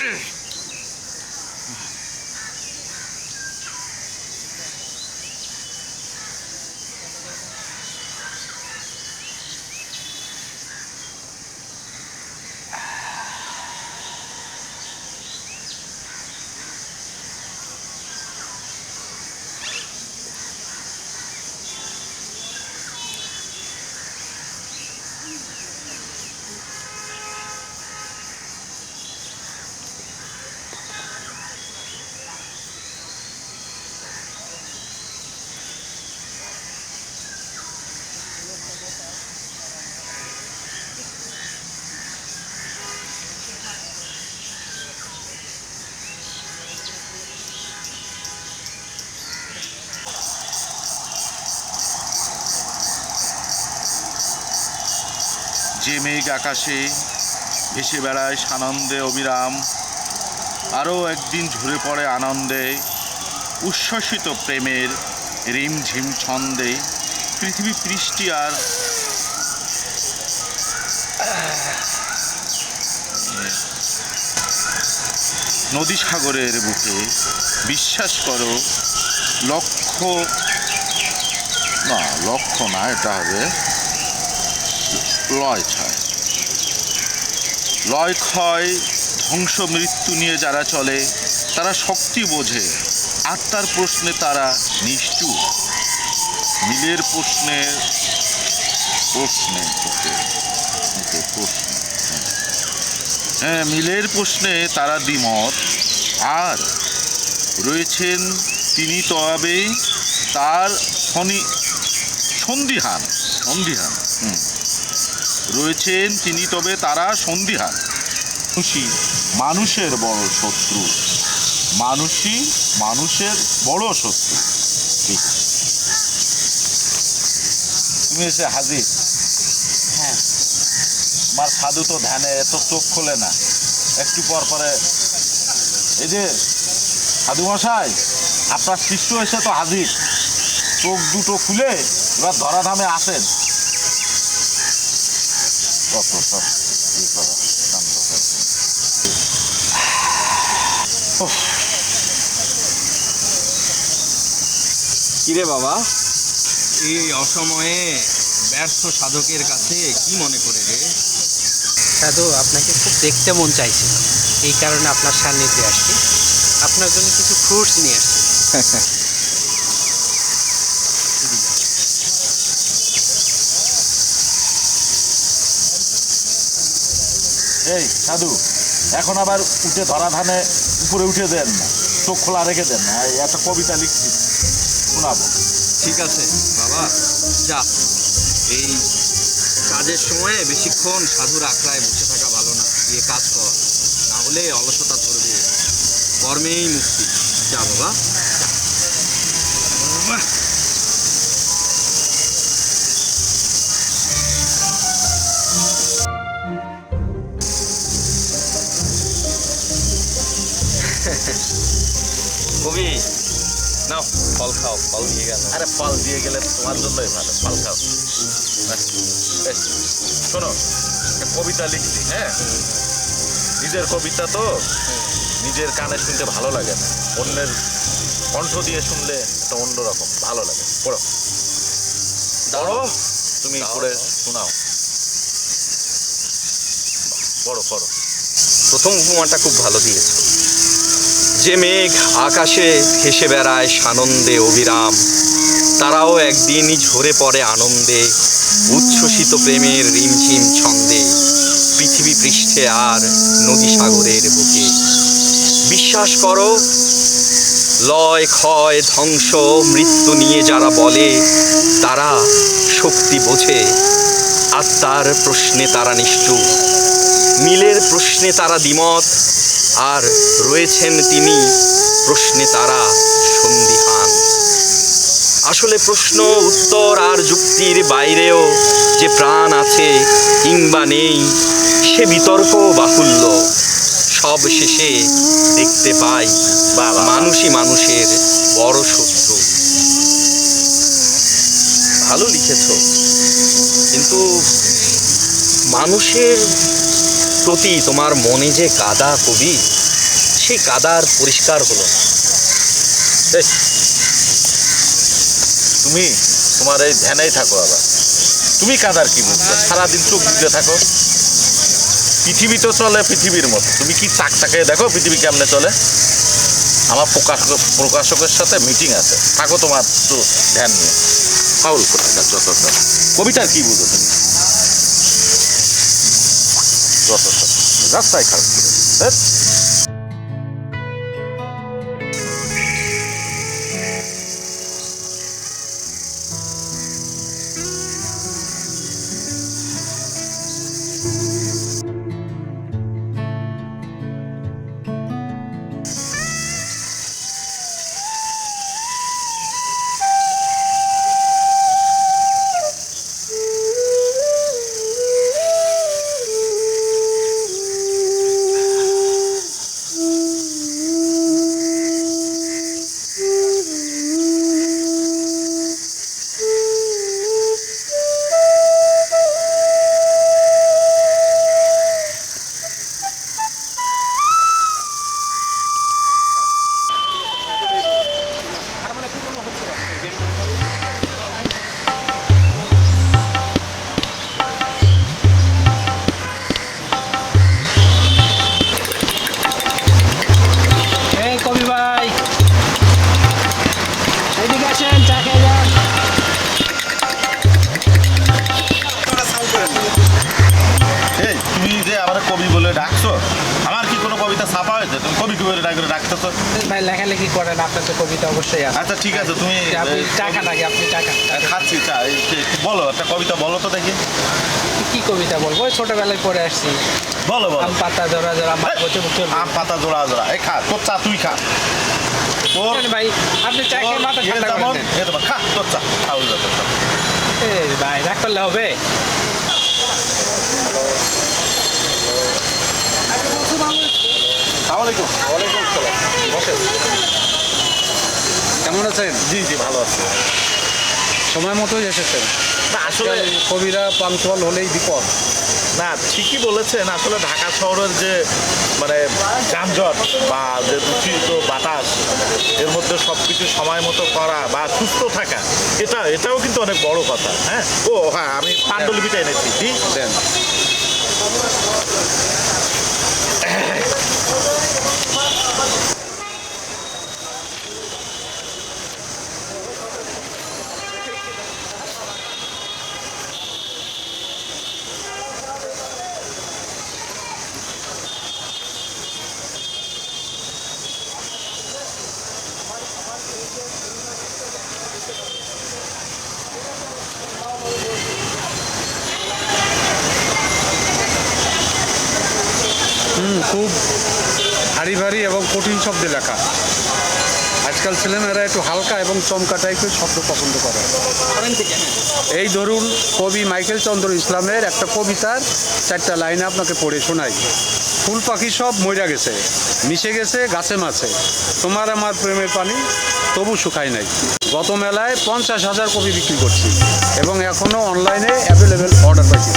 Ugh. যে মেঘ আকাশে ভেসে বেড়ায় সানন্দে অবিরাম, আরও একদিন ঝরে পড়ে আনন্দে, উচ্ছ্বসিত প্রেমের রিমঝিম ছন্দে পৃথিবী পৃষ্টি আর নদী সাগরের বুকে বিশ্বাস করো লক্ষ না লক্ষ না, এটা হবে লয় ছয় লয় ক্ষয় ধ্বংস মৃত্যু নিয়ে যারা চলে, তারা শক্তি বোঝে আত্মার প্রশ্নে তারা নিষ্ঠুর মিলের প্রশ্নে প্রশ্নে প্রশ্ন হ্যাঁ। হ্যাঁ মিলের প্রশ্নে তারা দ্বিমত, আর রয়েছেন তিনি তবে তার শনি সন্দিহান সন্দিহান হুম। রয়েছেন তিনি তবে তারা সন্দিহান মানুষই মানুষের বড় শত্রু। মানুষই মানুষের বড় শত্রু। তুমি এসে হাজির। হ্যাঁ। আমার সাধু তো ধ্যানে এত চোখ খোলে না। একটু পর পরে এই যে সাধু মশাই আপনার শিষ্য এসে তো হাজির। চোখ দুটো খুলে এবার ধরাধামে আসেন। কিরে বাবা? এই অসময়ে ব্যর্থ সাধকের কাছে কি মনে করে রে? সাধু আপনাকে খুব দেখতে মন চাইছিল। এই কারণে আপনার সান্নিধ্যে আসছি। আপনার জন্য কিছু ফ্রুটস নিয়ে আসছি। এই, সাধু, এখন আবার উঠে ধরা ধানে উপরে উঠে দেন না চোখ খোলা রেখে দেন। না একটা কবিতা লিখছি, শোনাবো। ঠিক আছে, বাবা, যা। এই কাজের সময়ে বেশিক্ষণ সাধুর আখড়ায় বসে থাকা ভালো না। গিয়ে কাজ কর, না হলে অলসতা ধরবে। কর্মেই মুক্তি। যা। বাবা কবি। নাও ফল খাও ফল দিয়ে গেল। আরে ফল দিয়ে গেলে তোমার জন্যই ভালো ফল খাও। শোনো কবিতা লিখছি হ্যাঁ? নিজের কবিতা তো নিজের কানে শুনতে ভালো লাগে না। অন্যের কণ্ঠ দিয়ে শুনলে একটা অন্যরকম ভালো লাগে। পড়ো। পড়ো তুমি পড়ে শোনাও। পড়ো পড়ো। প্রথম উপমাটা খুব ভালো দিয়েছ। যে মেঘ আকাশে ভেসে বেড়ায় সানন্দে অবিরাম। তারাও একদিনই ঝরে পড়ে আনন্দে, উচ্ছ্বসিত প্রেমের রিমঝিম ছন্দে। পৃথিবী পৃষ্ঠে আর নদী সাগরের বুকে। বিশ্বাস করো, লয়, ক্ষয়, ধ্বংস, মৃত্যু নিয়ে যারা বলে, তারা শক্তি বোঝে। আত্মার প্রশ্নে তারা নিষ্ঠুর। মিলের প্রশ্নে তারা দ্বিমত। আর রয়েছেন তিনি প্রশ্নে তারা সন্দিহান। আসলে প্রশ্ন উত্তর আর যুক্তির বাইরেও যে প্রাণ আছে কিংবা নেই সে বিতর্ক বাহুল্য। সব শেষে দেখতে পাই বা মানুষই মানুষের বড় শত্রু। ভালো লিখেছ। কিন্তু মানুষের প্রতি তোমার মনে যে কাদা কবি, সেই কাদার পরিষ্কার হলো না। তুমি তোমার এই ধ্যানেই থাকো আবার। তুমি কাদার কি বুঝছ সারাদিন চোখ বুঝে থাকো। পৃথিবী তো চলে পৃথিবীর মতো। তুমি কি চাক চাকে দেখো পৃথিবী কেমনে চলে? আমার প্রকাশক প্রকাশকের সাথে মিটিং আছে। থাকো তোমার তো ধ্যান নিয়ে। ফাউল কোথাকার যতটা কবিতার কি বুঝো তুমি? そうそうした雑菜から作るんですね。ভাই লেখালেখি করেন আপনার তো কবিতা অবশ্যই আছে। আচ্ছা ঠিক আছে তুমি আপনি টাকা নাকি আপনি টাকা খাচ্ছি চা এই, এই, বলো একটা কবিতা বলো তো দেখি। কি কবিতা বলব? ওই ছোটবেলায় পড়ে আসছি। বলো বলো। আম পাতা জোড়া জোড়া আম পাতা জোড়া জোড়া এই খা তোর চা তুই খা। তোর ভাই আপনি চা খেয়ে মাথা ঠান্ডা করেন। খা তোর চা খাও যা তোর চা। এই ভাই রাগ করলে হবে। ওয়ালাইকুম আসসালাম। কেমন আছেন? জি জি ভালো আছে। সময় মতোই এসেছেন। আসলে কবিরা পাংচুয়াল হলেই বিপদ। না ঠিকই বলেছেন। আসলে ঢাকা শহরের যে মানে যানজট বা যে দূষিত বাতাস এর মধ্যে সব কিছু সময় মতো করা বা সুস্থ থাকা এটা এটাও কিন্তু অনেক বড় কথা হ্যাঁ? ও হ্যাঁ আমি পাণ্ডুলিপিটা এনেছি। জি দেন। খুব ভারী ভারী এবং কঠিন শব্দে লেখা। আজকাল ছেলেমেয়েরা একটু হালকা এবং চমকা টাইপের শব্দ পছন্দ করে। এই ধরুন কবি মাইকেল চন্দ্র ইসলামের একটা কবিতার চারটা লাইনে আপনাকে পড়ে শোনাই। ফুল পাখি সব মইরা গেছে, মিশে গেছে, গাছে মাছে। তোমার আমার প্রেমের পানি, তবু শুকায় নাই। গত মেলায় পঞ্চাশ হাজার কপি বিক্রি করছি এবং এখনও অনলাইনে অ্যাভেলেবেল অর্ডার পাইছি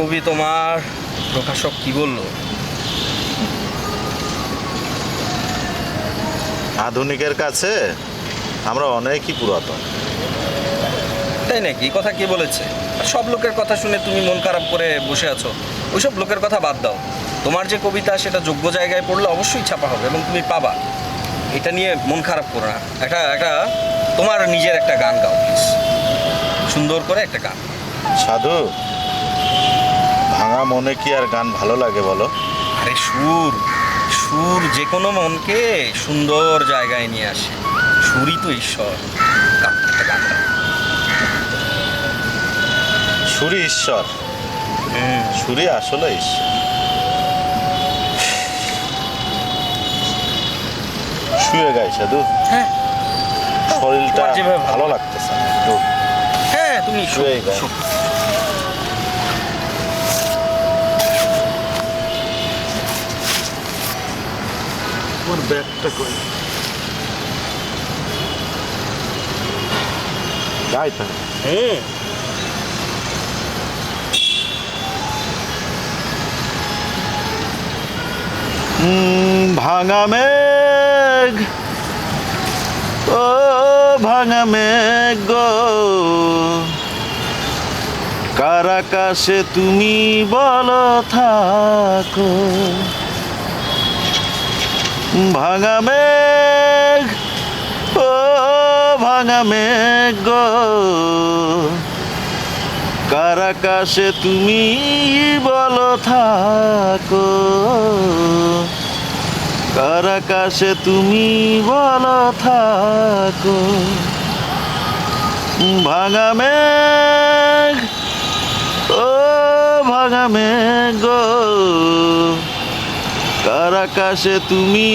কবি তোমার প্রকাশক কি বলল? আধুনিকের কাছে আমরা অনেকই পুরাতন। তাই নাকি? কথা কে বলেছে? সব লোকের কথা শুনে তুমি মন খারাপ করে বসে আছো। ওইসব লোকের কথা বাদ দাও। তোমার যে কবিতা সেটা যোগ্য জায়গায় পড়লে অবশ্যই ছাপা হবে এবং তুমি পাবা। এটা নিয়ে মন খারাপ করো না। একটা একটা তোমার নিজের একটা গান গাও প্লিজ সুন্দর করে একটা গান। সাধু ভাঙা মনে কি আর গান ভালো লাগে বলো? আরে সুর সুর যে কোনো মনকে সুন্দর জায়গায় নিয়ে আসে। সুরই তো ঈশ্বর। গাও, একটা গান। গাও। সুরি ঈশ্বর? হুম, সুরি আসলে ঈশ্বর। শুয়ে গাই সাধু হ্যাঁ। শরীরটা ভালো লাগতেছে হ্যাঁ তুমি শুয়ে শুয়েই আমার ব্যাগটা কই? গাই তাহলে। উম, ভাঙা মেঘ। ও ভাঙা মেঘ গো। কার আকাশে তুমি বলো থাকো। ভাঙা মেঘ, ও ভাঙা মেঘ গো। কার আকাশে তুমি বলো থাকো। কার আকাশে তুমি বলো থাকো। ভাঙা মেঘ, ও ভাঙা মেঘ গো। কার আকাশে তুমি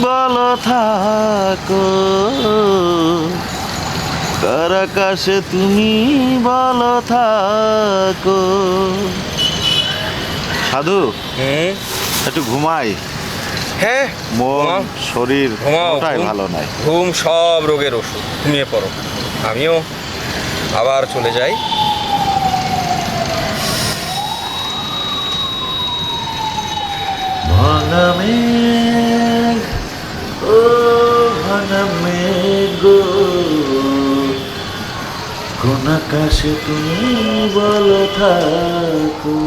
বলো থাকো। কার আকাশে তুমি বলো থাকো। সাধু হুম? একটু ঘুমাই। হ্যাঁ মন শরীর ঘুমাও, ভালো নাই। ঘুম সব রোগের ওষুধ। ঘুমিয়ে পড়ো। আমিও আবার চলে যাই। ভাঙা ও ভাঙা মেঘ কোন তুমি বলো থাকো।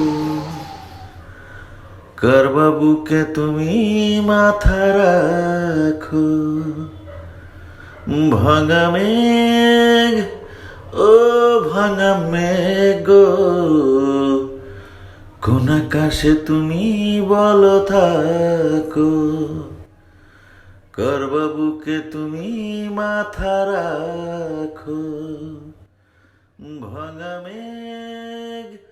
কার বাবুকে তুমি মাথা রাখো। ভাঙা ও ভাঙা মেঘ কোন আকাশে তুমি বল থাকো। করবাবুকে তুমি মাথা রাখো। ভাঙা মেঘ